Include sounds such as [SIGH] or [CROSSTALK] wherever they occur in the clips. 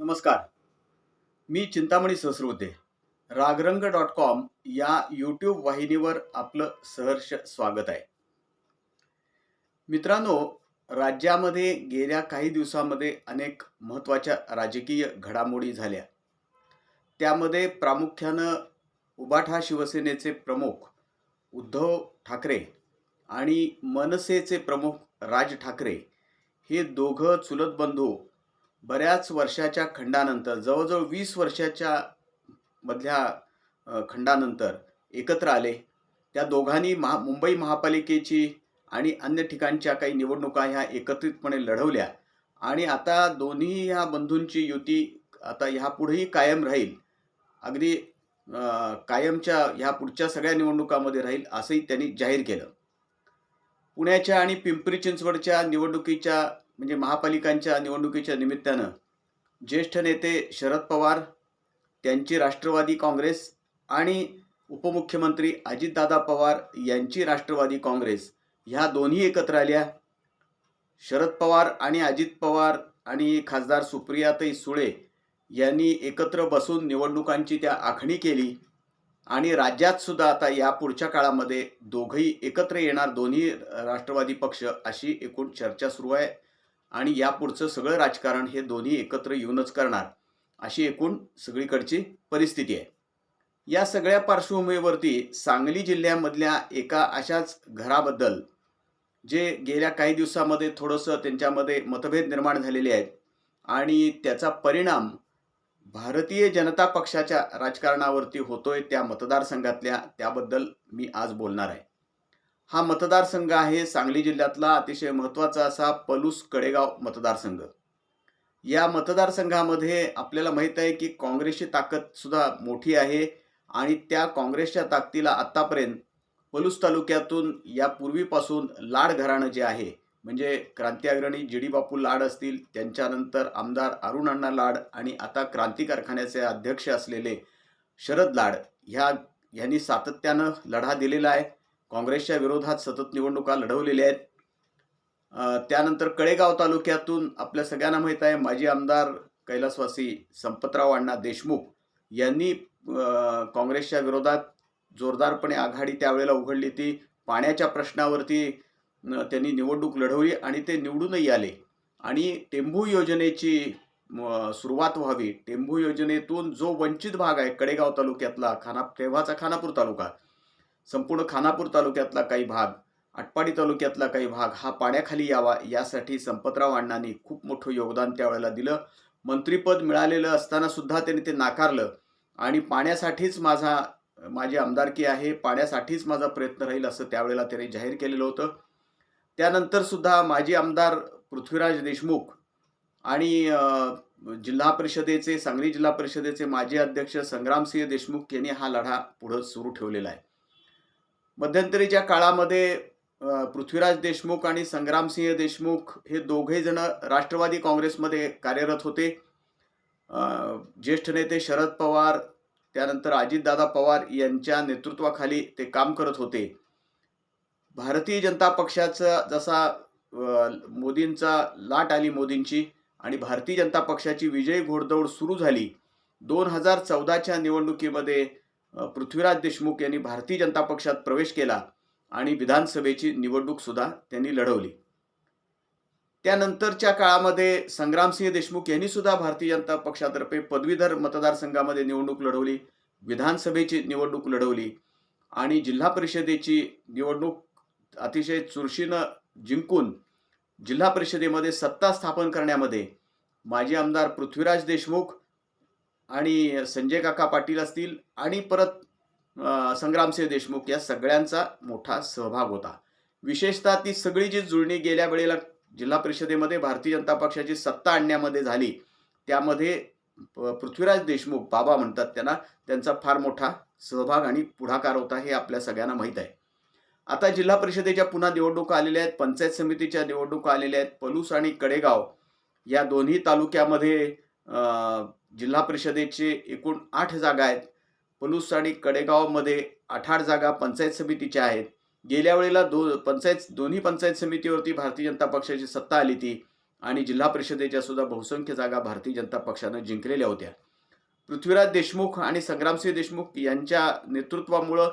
नमस्कार. मी Chintamani सहस्रवते Ragarang dot com या यूट्यूब वाहिनीवर आपलं सहर्ष स्वागत आहे. मित्रांनो राज्यामध्ये गेल्या काही दिवसामध्ये अनेक महत्त्वाच्या राजकीय घडामोडी झाल्या. त्यामध्ये प्रामुख्यानं उबाठा शिवसेनेचे प्रमुख उद्धव ठाकरे आणि मनसेचे प्रमुख राज ठाकरे हे दोघं चुलत बंधू बऱ्याच वर्षाच्या खंडानंतर जवळजवळ वीस वर्षाच्या मधल्या खंडानंतर एकत्र आले. त्या दोघांनी महा मुंबई महापालिकेची आणि अन्य ठिकाणच्या काही निवडणुका ह्या एकत्रितपणे लढवल्या. आणि आता दोन्ही ह्या बंधूंची युती आता ह्यापुढेही कायम राहील. अगदी कायमच्या ह्या पुढच्या सगळ्या निवडणुकामध्ये राहील असंही त्यांनी जाहीर केलं. पुण्याच्या आणि पिंपरी चिंचवडच्या निवडणुकीच्या म्हणजे महापालिकांच्या निवडणुकीच्या निमित्तानं ज्येष्ठ नेते शरद पवार त्यांची राष्ट्रवादी काँग्रेस आणि उपमुख्यमंत्री अजितदादा पवार यांची राष्ट्रवादी काँग्रेस ह्या दोन्ही एकत्र आल्या. शरद पवार आणि अजित पवार आणि खासदार सुप्रियाताई सुळे यांनी एकत्र बसून निवडणुकांची त्या आखणी केली आणि राज्यात सुद्धा आता या पुढच्या काळामध्ये दोघंही एकत्र येणार दोन्ही राष्ट्रवादी पक्ष अशी एकूण चर्चा सुरू आहे. आणि यापुढचं सगळं राजकारण हे दोन्ही एकत्र येऊनच करणार अशी एकूण सगळीकडची परिस्थिती आहे. या सगळ्या पार्श्वभूमीवरती सांगली जिल्ह्यामधल्या एका अशाच घराबद्दल जे गेल्या काही दिवसामध्ये थोडंसं त्यांच्यामध्ये मतभेद निर्माण झालेले आहेत आणि त्याचा परिणाम भारतीय जनता पक्षाच्या राजकारणावरती होतोय त्या मतदारसंघातल्या त्याबद्दल मी आज बोलणार आहे. हा मतदारसंघ आहे. सांगली जिल्ह्यातला अतिशय महत्त्वाचा असा पलूस कडेगाव मतदारसंघ. या मतदारसंघामध्ये आपल्याला माहीत आहे की काँग्रेसची ताकदसुद्धा मोठी आहे आणि त्या काँग्रेसच्या ताकदीला आत्तापर्यंत पलूस तालुक्यातून यापूर्वीपासून लाड घराणं जे आहे म्हणजे क्रांती अग्रणी जी डी बापू लाड असतील त्यांच्यानंतर आमदार अरुण अण्णा लाड आणि आता क्रांती कारखान्याचे अध्यक्ष असलेले शरद लाड ह्या यांनी सातत्यानं लढा दिलेला आहे. काँग्रेसच्या विरोधात सतत निवडणुका लढवलेल्या आहेत. त्यानंतर कडेगाव तालुक्यातून आपल्या सगळ्यांना माहीत आहे माजी आमदार कैलासवासी संपतराव अण्णा देशमुख यांनी काँग्रेसच्या विरोधात जोरदारपणे आघाडी त्यावेळेला उघडली ती पाण्याच्या प्रश्नावरती त्यांनी निवडणूक लढवली आणि ते निवडूनही आले. आणि टेंभू योजनेची सुरुवात व्हावी. टेंभू योजनेतून जो वंचित भाग आहे कडेगाव तालुक्यातला खाना तेव्हाचा खानापूर तालुका संपूर्ण खानापूर तालुक्यातला काही भाग आटपाडी तालुक्यातला काही भाग हा पाण्याखाली यावा यासाठी संपतराव अण्णांनी खूप मोठं योगदान त्यावेळेला दिलं. मंत्रिपद मिळालेलं असताना सुद्धा त्यांनी ते नाकारलं. आणि पाण्यासाठीच माझा माझी आमदारकी आहे पाण्यासाठीच माझा प्रयत्न राहील असं त्यावेळेला त्यांनी जाहीर केलेलं होतं. त्यानंतर सुद्धा माजी आमदार पृथ्वीराज देशमुख आणि जिल्हा परिषदेचे सांगली जिल्हा परिषदेचे माजी अध्यक्ष संग्रामसिंह देशमुख यांनी हा लढा पुढं सुरू ठेवलेला आहे. मध्यंतरीच्या काळामध्ये पृथ्वीराज देशमुख आणि संग्रामसिंह देशमुख हे दोघे जण राष्ट्रवादी काँग्रेसमध्ये कार्यरत होते. ज्येष्ठ नेते शरद पवार त्यानंतर अजितदादा पवार यांच्या नेतृत्वाखाली ते काम करत होते. भारतीय जनता पक्षाचा जसा मोदींचा लाट आली मोदींची आणि भारतीय जनता पक्षाची विजयी घोडदौड सुरू झाली दोन हजार चौदाच्या निवडणुकीमध्ये पृथ्वीराज देशमुख यांनी भारतीय जनता पक्षात प्रवेश केला आणि विधानसभेची निवडणूकसुद्धा त्यांनी लढवली. त्यानंतरच्या काळामध्ये संग्रामसिंह देशमुख यांनी सुद्धा भारतीय जनता पक्षातर्फे पदवीधर मतदारसंघामध्ये निवडणूक लढवली विधानसभेची निवडणूक लढवली आणि जिल्हा परिषदेची निवडणूक अतिशय चुरशीनं जिंकून जिल्हा परिषदेमध्ये सत्ता स्थापन करण्यामध्ये माजी आमदार पृथ्वीराज देशमुख आणि संजय काका पाटील असतील आणि परत संग्रामसिंह देशमुख या सगळ्यांचा मोठा सहभाग होता. विशेषतः ती सगळी जी जुळणी गेल्या वेळेला जिल्हा परिषदेमध्ये भारतीय जनता पक्षाची सत्ता आणण्यामध्ये झाली त्यामध्ये प- पृथ्वीराज देशमुख बाबा म्हणतात त्यांना त्यांचा फार मोठा सहभाग आणि पुढाकार होता हे आपल्या सगळ्यांना माहीत आहे. आता जिल्हा परिषदेच्या पुन्हा निवडणुका आलेल्या आहेत पंचायत समितीच्या निवडणुका आलेल्या आहेत पलूस आणि कडेगाव या दोन्ही तालुक्यामध्ये जिल्हा परिषदेचे एकूण आठ जागा आहेत. पलूस आणि कडेगावमध्ये आठ आठ जागा पंचायत समितीच्या आहेत. गेल्या वेळेला दो पंचायत दोन्ही पंचायत समितीवरती भारतीय जनता पक्षाची सत्ता आली ती आणि जिल्हा परिषदेच्या सुद्धा बहुसंख्य जागा भारतीय जनता पक्षानं जिंकलेल्या होत्या. पृथ्वीराज देशमुख आणि संग्रामसिंह देशमुख यांच्या नेतृत्वामुळं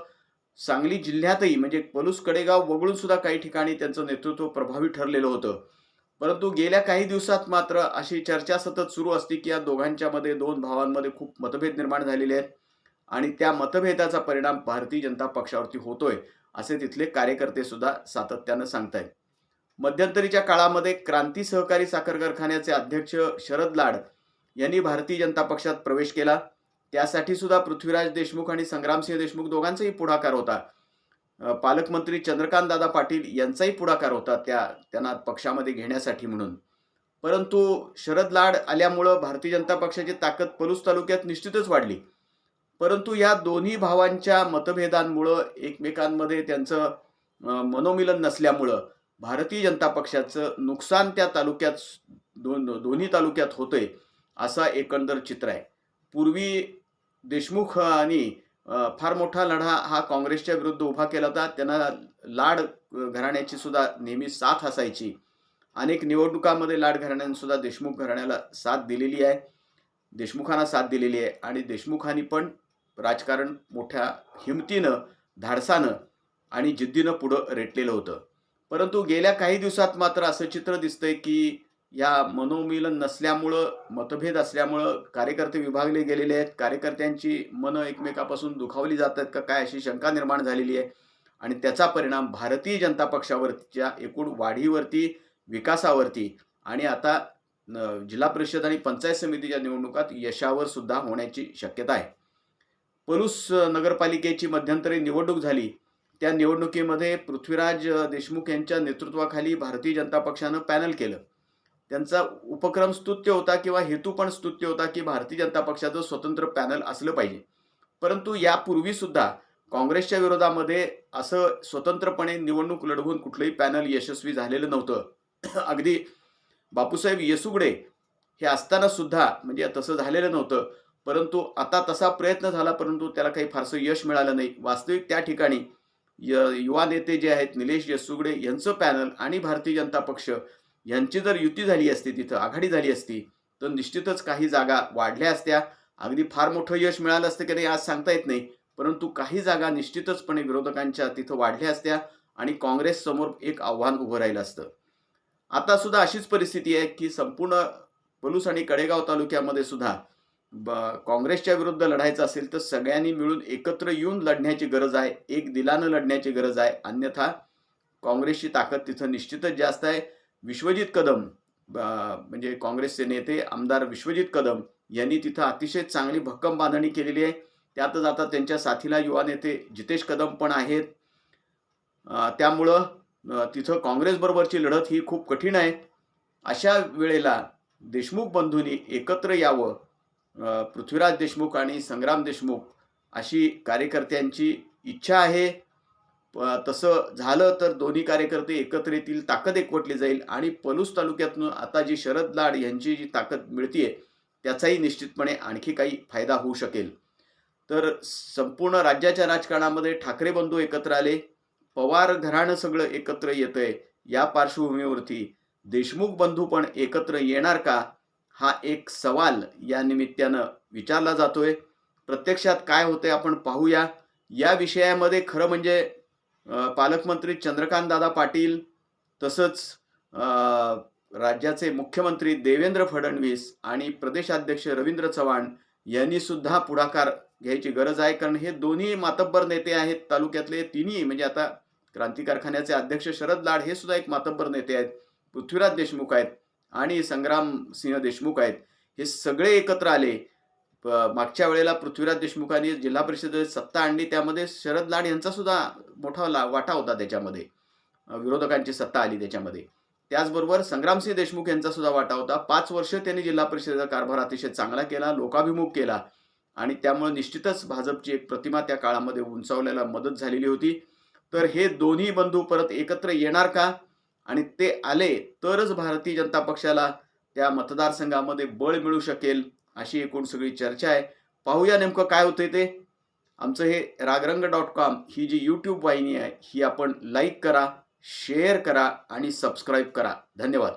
सांगली जिल्ह्यातही म्हणजे पलूस कडेगाव वगळून सुद्धा काही ठिकाणी त्यांचं नेतृत्व प्रभावी ठरलेलं होतं. परंतु गेल्या काही दिवसात मात्र अशी चर्चा सतत सुरू असते की या दोघांच्या मध्ये दोन भावांमध्ये खूप मतभेद निर्माण झालेले आहेत आणि त्या मतभेदाचा परिणाम भारतीय जनता पक्षावरती होतोय असे तिथले कार्यकर्ते सुद्धा सातत्यानं सांगतायत. मध्यंतरीच्या काळामध्ये क्रांती सहकारी साखर कारखान्याचे अध्यक्ष शरद लाड यांनी भारतीय जनता पक्षात प्रवेश केला. त्यासाठी सुद्धा पृथ्वीराज देशमुख आणि संग्रामसिंह देशमुख दोघांचाही पुढाकार होता. पालकमंत्री चंद्रकांत दादा पाटील यांचाही पुढाकार होता त्या त्यांना पक्षामध्ये घेण्यासाठी म्हणून. परंतु शरद लाड आल्यामुळं भारतीय जनता पक्षाची ताकद पलूस तालुक्यात निश्चितच वाढली. परंतु या दोन्ही भावांच्या मतभेदांमुळं एकमेकांमध्ये त्यांचं मनोमिलन नसल्यामुळं भारतीय जनता पक्षाचं नुकसान त्या तालुक्यात दोन दोन्ही तालुक्यात होतंय असा एकंदर चित्र आहे. पूर्वी देशमुख आणि फार मोठा लढा हा काँग्रेसच्या विरुद्ध उभा केला होता. त्यांना लाड घराण्याची सुद्धा नेहमी साथ असायची. अनेक निवडणुकांमध्ये लाड घराण्यांसुद्धा देशमुख घराण्याला साथ दिलेली आहे. देशमुखांना साथ दिलेली आहे. आणि देशमुखांनी पण राजकारण मोठ्या हिमतीनं धाडसानं आणि जिद्दीनं पुढं रेटलेलं होतं. परंतु गेल्या काही दिवसात मात्र असं चित्र दिसतंय की या मनोमिलन नसल्यामुळं मतभेद असल्यामुळं कार्यकर्ते विभागले गेलेले आहेत. कार्यकर्त्यांची मनं एकमेकापासून दुखावली जात आहेत का काय अशी शंका निर्माण झालेली आहे? आणि त्याचा परिणाम भारतीय जनता पक्षावरच्या एकूण वाढीवरती विकासावरती आणि आता न- जिल्हा परिषद आणि पंचायत समितीच्या निवडणुकात यशावर सुद्धा होण्याची शक्यता आहे. पलूस नगरपालिकेची मध्यंतरी निवडणूक झाली. त्या निवडणुकीमध्ये पृथ्वीराज देशमुख यांच्या नेतृत्वाखाली भारतीय जनता पक्षानं पॅनल केलं. त्यांचा उपक्रम स्तुत्य होता किंवा हेतू पण स्तुत्य होता की भारतीय जनता पक्षाचं स्वतंत्र पॅनल असलं पाहिजे. परंतु यापूर्वी सुद्धा काँग्रेसच्या विरोधामध्ये असं स्वतंत्रपणे निवडणूक लढवून कुठलंही पॅनल यशस्वी झालेलं नव्हतं. [CLEARS THROAT] अगदी बापूसाहेब येसुगडे हे असताना सुद्धा म्हणजे तसं झालेलं नव्हतं परंतु आता तसा प्रयत्न झाला परंतु त्याला काही फारसं यश मिळालं नाही. वास्तविक त्या ठिकाणी य- युवा नेते जे आहेत निलेश येसुगडे यांचं पॅनल आणि भारतीय जनता पक्ष यांची जर युती झाली असती तिथं आघाडी झाली असती तर निश्चितच काही जागा वाढल्या असत्या. अगदी फार मोठं यश मिळालं असतं की नाही आज सांगता येत नाही. परंतु काही जागा निश्चितचपणे विरोधकांच्या तिथं वाढल्या असत्या आणि काँग्रेस समोर एक आव्हान उभं राहिलं असतं. आता सुद्धा अशीच परिस्थिती आहे की संपूर्ण पलूस आणि कडेगाव तालुक्यामध्ये सुद्धा ब काँग्रेसच्या विरुद्ध लढायचं असेल तर सगळ्यांनी मिळून एकत्र येऊन लढण्याची गरज आहे. एक दिलानं लढण्याची गरज आहे. अन्यथा काँग्रेसची ताकद तिथं निश्चितच जास्त आहे. विश्वजित कदम म्हणजे काँग्रेसचे नेते आमदार विश्वजित कदम यांनी तिथं अतिशय चांगली भक्कम बांधणी केलेली आहे. त्यातच आता त्यांच्या साथीला युवा नेते जितेश कदम पण आहेत. त्यामुळं तिथं काँग्रेसबरोबरची लढत ही खूप कठीण आहे. अशा वेळेला देशमुख बंधूंनी एकत्र यावं पृथ्वीराज देशमुख आणि संग्राम देशमुख अशी कार्यकर्त्यांची इच्छा आहे. तसं झालं तर दोन्ही कार्यकर्ते एकत्र येतील ताकद एकवटली जाईल आणि पलूस तालुक्यातून आता जी शरद लाड यांची जी ताकद मिळतीये त्याचाही निश्चितपणे आणखी काही फायदा होऊ शकेल. तर संपूर्ण राज्याच्या राजकारणामध्ये ठाकरे बंधू एकत्र आले पवार घराणं सगळं एकत्र येतंय या पार्श्वभूमीवरती देशमुख बंधू पण एकत्र येणार का हा एक सवाल या निमित्तानं विचारला जातोय. प्रत्यक्षात काय होतंय आपण पाहूया. या विषयामध्ये खरं म्हणजे पालकमंत्री चंद्रकांत दादा पाटील तसंच राज्याचे मुख्यमंत्री देवेंद्र फडणवीस आणि प्रदेशाध्यक्ष रवींद्र चव्हाण यांनी सुद्धा पुढाकार घ्यायची गरज आहे. कारण हे दोन्ही मातब्बर नेते आहेत तालुक्यातले तिन्ही म्हणजे आता क्रांती कारखान्याचे अध्यक्ष शरद लाड हे सुद्धा एक मातब्बर नेते आहेत. पृथ्वीराज देशमुख आहेत आणि संग्राम सिंह देशमुख आहेत. हे सगळे एकत्र आले मागच्या वेळेला पृथ्वीराज देशमुखांनी जिल्हा परिषदेत सत्ता आणली. त्यामध्ये शरद लाड यांचा सुद्धा मोठा ला वाटा होता त्याच्यामध्ये. विरोधकांची सत्ता आली त्याच्यामध्ये. त्याचबरोबर संग्रामसिंह देशमुख यांचा सुद्धा वाटा होता. पाच वर्ष त्यांनी जिल्हा परिषदेचा कारभार अतिशय चांगला केला लोकाभिमुख केला आणि त्यामुळे निश्चितच भाजपची एक प्रतिमा त्या काळामध्ये उंचावल्याला मदत झालेली होती. तर हे दोन्ही बंधू परत एकत्र येणार का? आणि ते आले तरच भारतीय जनता पक्षाला त्या मतदारसंघामध्ये बळ मिळू शकेल. अशी एकूण सगळी चर्चा आहे. पाहूया नेमकं काय होतंय ते. आमचं हे रागरंग डॉट कॉम ही जी यूट्यूब वाहिनी आहे ही आपण लाईक करा शेअर करा आणि सबस्क्राईब करा. धन्यवाद.